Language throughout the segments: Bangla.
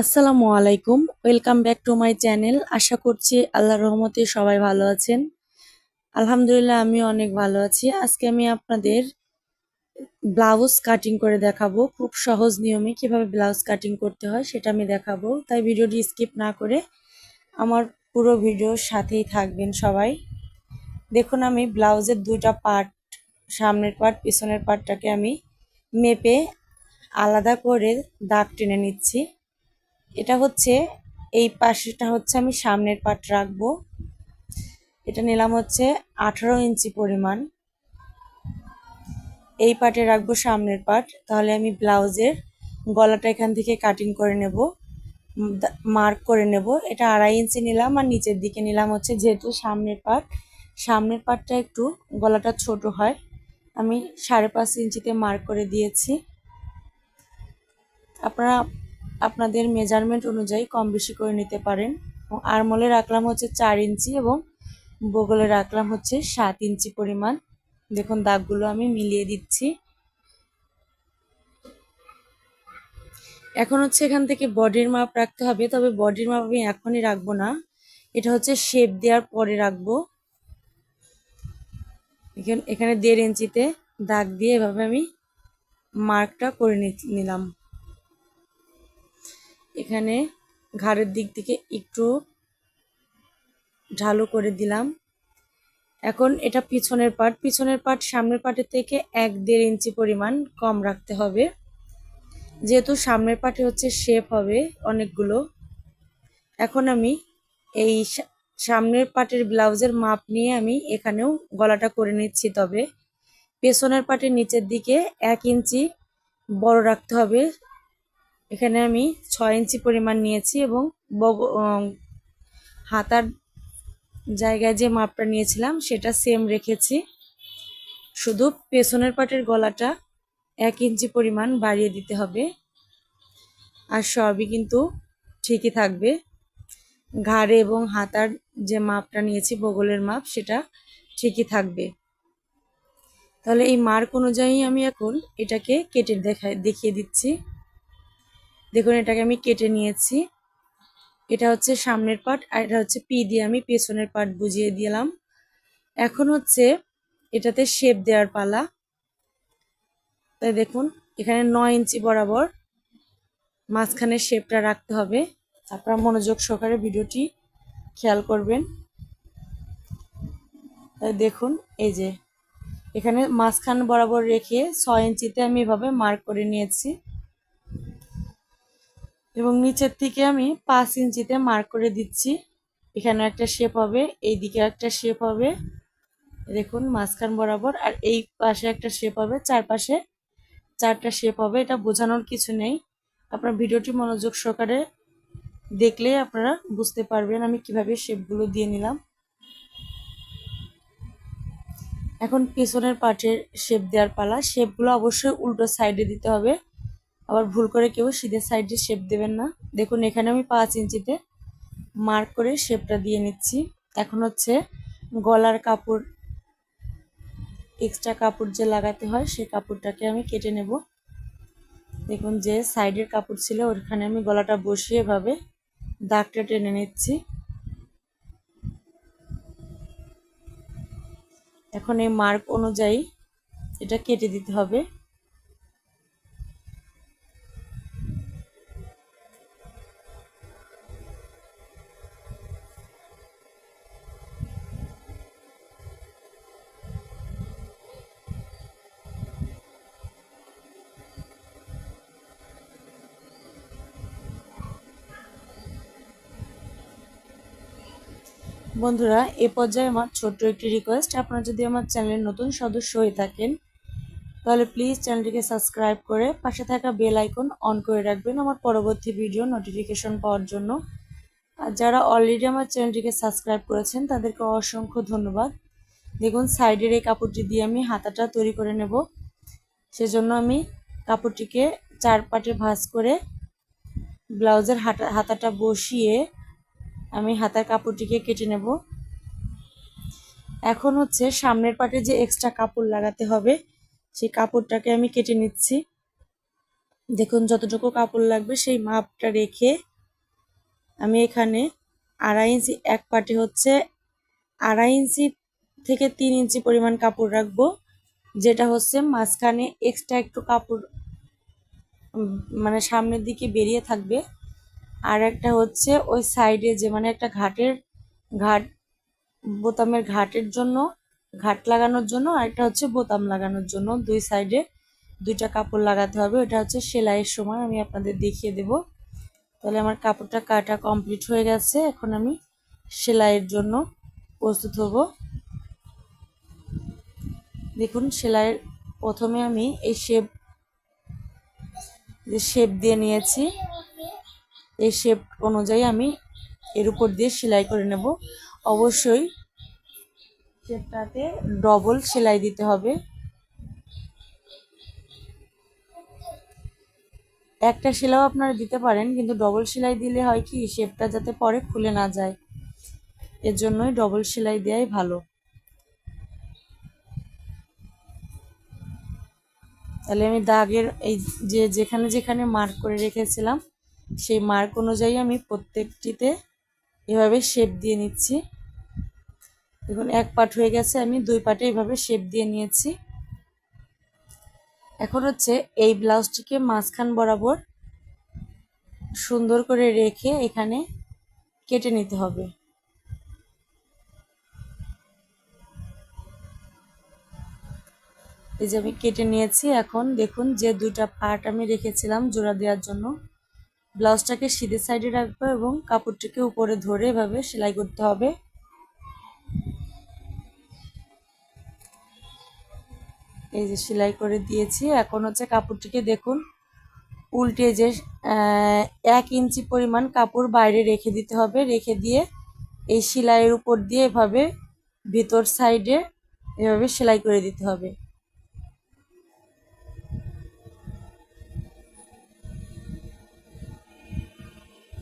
আসসালামু আলাইকুম। Welcome back to my channel আশা করছি আল্লাহর রহমতে সবাই ভালো আছেন। আলহামদুলিল্লাহ আমি অনেক ভালো আছি। আজকে আমি আপনাদের ব্লাউজ কাটিং করে দেখাবো। খুব সহজ নিয়মে কীভাবে ব্লাউজ কাটিং করতে হয় সেটা আমি দেখাবো। তাই ভিডিওটি স্কিপ না করে আমার পুরো ভিডিওর সাথেই থাকবেন সবাই। দেখুন, আমি ব্লাউজের দুইটা পার্ট সামনের পার্ট পিছনের পার্টটাকে আমি মেপে আলাদা করে দাগ টেনে নিচ্ছি। এটা হচ্ছে, এই পাশেটা হচ্ছে আমি সামনের পাট রাখব। এটা নিলাম হচ্ছে আঠারো ইঞ্চি পরিমাণ। এই পাটে রাখব সামনের পাট। তাহলে আমি ব্লাউজের গলাটা এখান থেকে কাটিং করে নেব মার্ক করে নেব। এটা আড়াই ইঞ্চি নিলাম আর নিচের দিকে নিলাম হচ্ছে যেহেতু সামনের পাট। সামনের পাটটা একটু গলাটা ছোট হয়। আমি সাড়ে পাঁচ ইঞ্চিতে মার্ক করে দিয়েছি। আপনারা আপনাদের মেজারমেন্ট অনুযায়ী কম বেশি করে নিতে পারেন। আরমোলে রাখলাম হচ্ছে চার ইঞ্চি এবং বগলে রাখলাম হচ্ছে সাত ইঞ্চি পরিমাণ। দেখুন, দাগগুলো আমি মিলিয়ে দিচ্ছি। এখন হচ্ছে এখান থেকে বডির মাপ রাখতে হবে, তবে বডির মাপ আমি এখনই রাখব না। এটা হচ্ছে শেপ দেওয়ার পরে রাখব। এখানে দেড় ইঞ্চিতে দাগ দিয়ে এভাবে আমি মার্কটা করে নিলাম। এখানে ঘাড়ের দিক থেকে একটু ঢালু করে দিলাম। এখন এটা পিছনের পাট। পিছনের পাট সামনের পাটের থেকে এক দেড় ইঞ্চি পরিমাণ কম রাখতে হবে। যেহেতু সামনের পাটে হচ্ছে শেপ হবে অনেকগুলো। এখন আমি এই সামনের পাটের ব্লাউজের মাপ নিয়ে আমি এখানেও গলাটা করে নিচ্ছি তবে। পেছনের পাটের নিচের দিকে এক ইঞ্চি বড় রাখতে হবে। এখানে আমি ছয় ইঞ্চি পরিমাণ নিয়েছি এবং হাতার জায়গায় যে মাপটা নিয়েছিলাম, সেটা সেম রেখেছি। শুধু পেছনের পাটের গলাটা এক ইঞ্চি পরিমাণ বাড়িয়ে দিতে হবে। আর সবই কিন্তু ঠিকই থাকবে। ঘাড়ে এবং হাতার যে মাপটা নিয়েছি, বগলের মাপ, সেটা ঠিকই থাকবে। তাহলে এই মার্ক অনুযায়ী আমি এখন এটাকে কেটে দেখা দেখিয়ে দিচ্ছি। দেখুন, এটাকে আমি কেটে নিয়েছি। এটা হচ্ছে সামনের পার্ট আর এটা হচ্ছে পি দিয়ে আমি পেছনের পার্ট বুঝিয়ে দিলাম। এখন হচ্ছে এটাতে শেপ দেওয়ার পালা। তাই দেখুন, এখানে নয় ইঞ্চি বরাবর মাঝখানে শেপটা রাখতে হবে। আপনারা মনোযোগ সহকারে ভিডিওটি খেয়াল করবেন। তাই দেখুন, এই যে এখানে মাঝখান বরাবর রেখে ছয় ইঞ্চিতে আমি এভাবে মার্ক করে নিয়েছি। এবং নিচের থেকে আমি পাঁচ ইঞ্চিতে মার্ক করে দিচ্ছি। এখানে একটা শেপ হবে এই দিকে একটা শেপ হবে। দেখুন, মাঝখান বরাবর, আর এই পাশে একটা শেপ হবে, চারপাশে চারটা শেপ হবে। এটা বোঝানোর কিছু নেই। আপনার ভিডিওটি মনোযোগ সহকারে দেখলে আপনারা বুঝতে পারবেন আমি কীভাবে শেপগুলো দিয়ে নিলাম। এখন পেছনের পার্টের শেপ দেওয়ার পালা। শেপগুলো অবশ্যই উল্টো সাইডে দিতে হবে। আবার ভুল করে কেউ সিধের সাইডে শেপ দেবেন না। দেখুন, এখানে আমি পাঁচ ইঞ্চিতে মার্ক করে শেপটা দিয়ে নিচ্ছি। এখন হচ্ছে গলার কাপড় এক্সট্রা কাপড় যে লাগাতে হয়, সেই কাপড়টাকে আমি কেটে নেব। দেখুন, যে সাইডের কাপড় ছিল ওখানে আমি গলাটা বসিয়ে এভাবে দাগটা টেনে নিচ্ছি। এখন এই মার্ক অনুযায়ী এটা কেটে দিতে হবে। বন্ধুরা, এ পর্যায়ে আমার ছোট্ট একটি রিকোয়েস্ট আপনারা যদি আমার চ্যানেলের নতুন সদস্য হয়ে থাকেন, তাহলে প্লিজ চ্যানেলটিকে সাবস্ক্রাইব করে পাশে থাকা বেল আইকন অন করে রাখবেন আমার পরবর্তী ভিডিও নোটিফিকেশন পাওয়ার জন্য। আর যারা অলরেডি আমার চ্যানেলটিকে সাবস্ক্রাইব করেছেন, তাদেরকে অসংখ্য ধন্যবাদ। দেখুন, সাইডের এই কাপড়টি দিয়ে আমি হাতাটা তৈরি করে নেব। সেজন্য আমি কাপড়টিকে চার পাটে ভাঁজ করে ব্লাউজের হাতা হাতাটা বসিয়ে আমি হাতার কাপড়টিকে কেটে নেব। এখন হচ্ছে সামনের পাটে যে এক্সট্রা কাপড় লাগাতে হবে, সেই কাপড়টাকে আমি কেটে নিচ্ছি। দেখুন, যতটুকু কাপড় লাগবে সেই মাপটা রেখে আমি এখানে আড়াই ইঞ্চি, এক পাটে হচ্ছে আড়াই ইঞ্চি থেকে তিন ইঞ্চি পরিমাণ কাপড় রাখব, যেটা হচ্ছে মাঝখানে এক্সট্রা একটু কাপড় মানে সামনের দিকে বেরিয়ে থাকবে। আর একটা হচ্ছে ওই সাইডে যে মানে একটা ঘাটের ঘাট, বোতামের ঘাটের জন্য, ঘাট লাগানোর জন্য আর একটা হচ্ছে বোতাম লাগানোর জন্য। দুই সাইডে দুইটা কাপড় লাগাতে হবে। এটা হচ্ছে সেলাইয়ের সময়। আমি আপনাদের দেখিয়ে দেব। তাহলে আমার কাপড়টা কাটা কমপ্লিট হয়ে গেছে। এখন আমি সেলাইয়ের জন্য প্রস্তুত হব। দেখুন, সেলাইয়ের প্রথমে আমি এই শেপ, যে শেপ দিয়ে নিয়েছি। এই শেপ অনুযায়ী আমি এর উপর দিয়ে সেলাই করে নেব। অবশ্যই শেপটাতে ডবল সেলাই দিতে হবে। একটা সেলাইও আপনারা দিতে পারেন, কিন্তু ডবল সেলাই দিলে হয় কি শেপটা যাতে পরে খুলে না যায়। এর জন্যই ডবল সেলাই দেওয়াই ভালো। তাহলে আমি দাগের এই যে যেখানে যেখানে মার্ক করে রেখেছিলাম সেই মার্ক অনুযায়ী আমি প্রত্যেকটিতে এভাবে শেপ দিয়ে নিচ্ছি। দেখুন, এক পাট হয়ে গেছে, আমি দুই পাটে এভাবে শেপ দিয়ে নিয়েছি। এখন হচ্ছে এই ব্লাউজটিকে মাঝখান বরাবর সুন্দর করে রেখে এখানে কেটে নিতে হবে। এই যে আমি কেটে নিয়েছি, এখন দেখুন যে দুইটা পার্ট আমি রেখেছিলাম জোড়া দেওয়ার জন্য। ব্লাউজটাকে সিধে সাইডে রাখব এবং কাপড়টিকে উপরে ধরে এভাবে সেলাই করতে হবে। এই যে সেলাই করে দিয়েছি। এখন হচ্ছে কাপড়টিকে দেখুন, উল্টে যে এক ইঞ্চি পরিমাণ কাপড় বাইরে রেখে দিতে হবে। রেখে দিয়ে এই সেলাইয়ের উপর দিয়ে এভাবে ভিতর সাইডে এভাবে সেলাই করে দিতে হবে।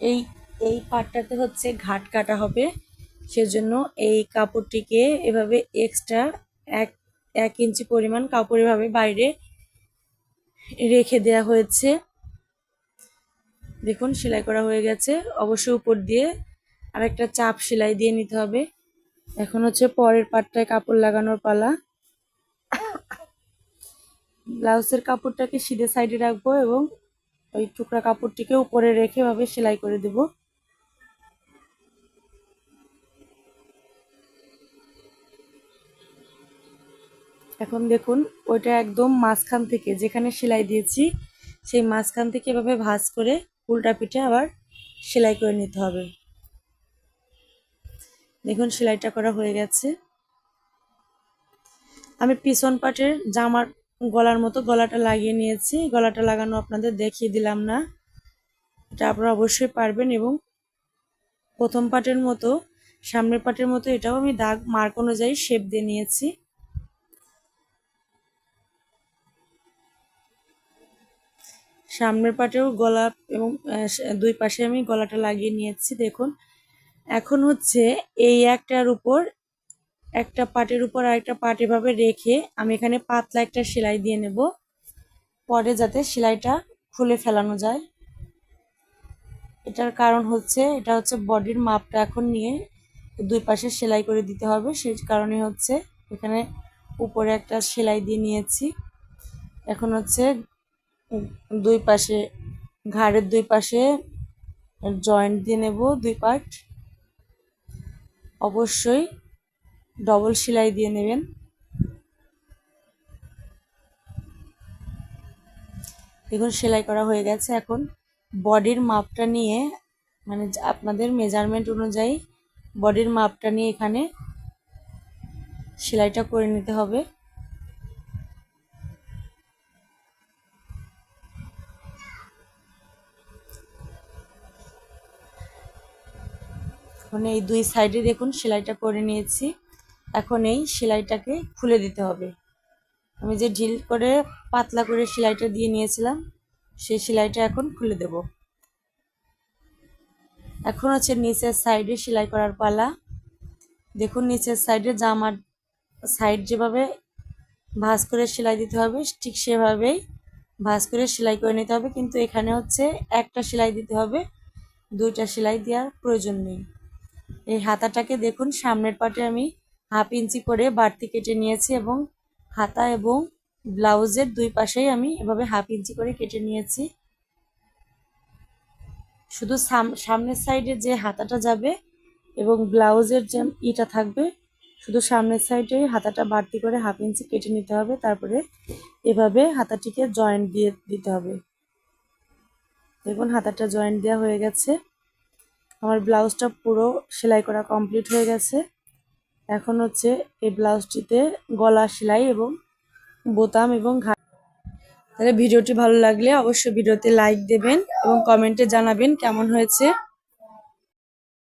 এই এই পাটটাতে হচ্ছে ঘাট কাটা হবে। সেজন্য এই কাপড়টিকে এভাবে এক্সট্রা এক এক ইঞ্চি পরিমাণ কাপড় এভাবে বাইরে রেখে দেয়া হয়েছে। দেখুন, সেলাই করা হয়ে গেছে। অবশ্যই উপর দিয়ে আর একটা চাপ সেলাই দিয়ে নিতে হবে। এখন হচ্ছে পরের পাটটায় কাপড় লাগানোর পালা। ব্লাউজের কাপড়টাকে সিধে সাইডে রাখব এবং ওই টুকরা কাপড়টিকে উপরে রেখে ভাবে সেলাই করে দেব। এখন দেখুন, ওইটা একদম মাঝখান থেকে যেখানে সেলাই দিয়েছি, সেই মাঝখান থেকে এভাবে ভাঁজ করে উল্টা পিঠে আবার সেলাই করে নিতে হবে। দেখুন, সেলাইটা করা হয়ে গেছে। আমি পিছন পাটের জামার গলার মতো গলাটা লাগিয়ে নিয়েছি। গলাটা লাগানো আপনাদের দেখিয়ে দিলাম না। এটা আপনারা অবশ্যই পারবেন এবং প্রথম পাটের মতো, সামনের পাটের মতো এটাও আমি দাগ, মার্ক অনুযায়ী শেপ দিয়ে নিয়েছি। সামনের পাটেও গলা এবং দুই পাশে আমি গলাটা লাগিয়ে নিয়েছি। দেখুন, এখন হচ্ছে এই একটার উপর একটা পাটের উপর আরেকটা পাট এভাবে রেখে আমি এখানে পাতলা একটা সেলাই দিয়ে নেব। পরে যাতে সেলাইটা খুলে ফেলানো যায়। এটার কারণ হচ্ছে, এটা হচ্ছে বডির মাপটা এখন নিয়ে দুই পাশে সেলাই করে দিতে হবে। সেই কারণে হচ্ছে এখানে উপরে একটা সেলাই দিয়ে নিয়েছি। এখন হচ্ছে দুই পাশে, ঘাড়ের দুই পাশে জয়েন্ট দিয়ে নেব দুই পার্ট অবশ্যই ডবল সেলাই দিয়ে নেবেন। দেখুন, সেলাই করা হয়ে গেছে। এখন বডির মাপটা নিয়ে মানে আপনাদের মেজারমেন্ট অনুযায়ী বডির মাপটা নিয়ে এখানে সেলাইটা করে নিতে হবে। এখন এই দুই সাইডে দেখুন, সেলাইটা করে নিয়েছি। এখন এই সেলাইটাকে খুলে দিতে হবে। আমি যে ঢিল করে পাতলা করে সেলাইটা দিয়ে নিয়েছিলাম, সেই সেলাইটা এখন খুলে দেব। এখন হচ্ছে নিচের সাইডে সেলাই করার পালা। দেখুন নিচের সাইডে জামার সাইড যেভাবে ভাঁজ করে সেলাই দিতে হবে, ঠিক সেভাবেই ভাঁজ করে সেলাই করে নিতে হবে। কিন্তু এখানে হচ্ছে একটা সেলাই দিতে হবে, দুইটা সেলাই দেওয়ার প্রয়োজন নেই। এই হাতাটাকে দেখুন, সামনের পাটে আমি হাফ ইঞ্চি করে বাড়তি কেটে নিয়েছি এবং হাতা এবং ব্লাউজের দুই পাশেই আমি এভাবে হাফ ইঞ্চি করে কেটে নিয়েছি। শুধু সাম- সামনের সাইডে যে হাতাটা যাবে এবং ব্লাউজের যে ইটা থাকবে, শুধু সামনের সাইডে হাতাটা বাড়তি করে হাফ ইঞ্চি কেটে নিতে হবে। তারপরে এভাবে হাতাটিকে জয়েন্ট দিয়ে দিতে হবে। দেখুন, হাতাটা জয়েন্ট দেওয়া হয়ে গেছে। আমার ব্লাউজটা পুরো সেলাই করা কমপ্লিট হয়ে গেছে। এখন হচ্ছে এই ব্লাউজটিতে গলা সেলাই এবং বোতাম এবং তাহলে ভিডিওটি ভালো লাগলে অবশ্যই ভিডিওতে লাইক দেবেন এবং কমেন্টে জানাবেন কেমন হয়েছে।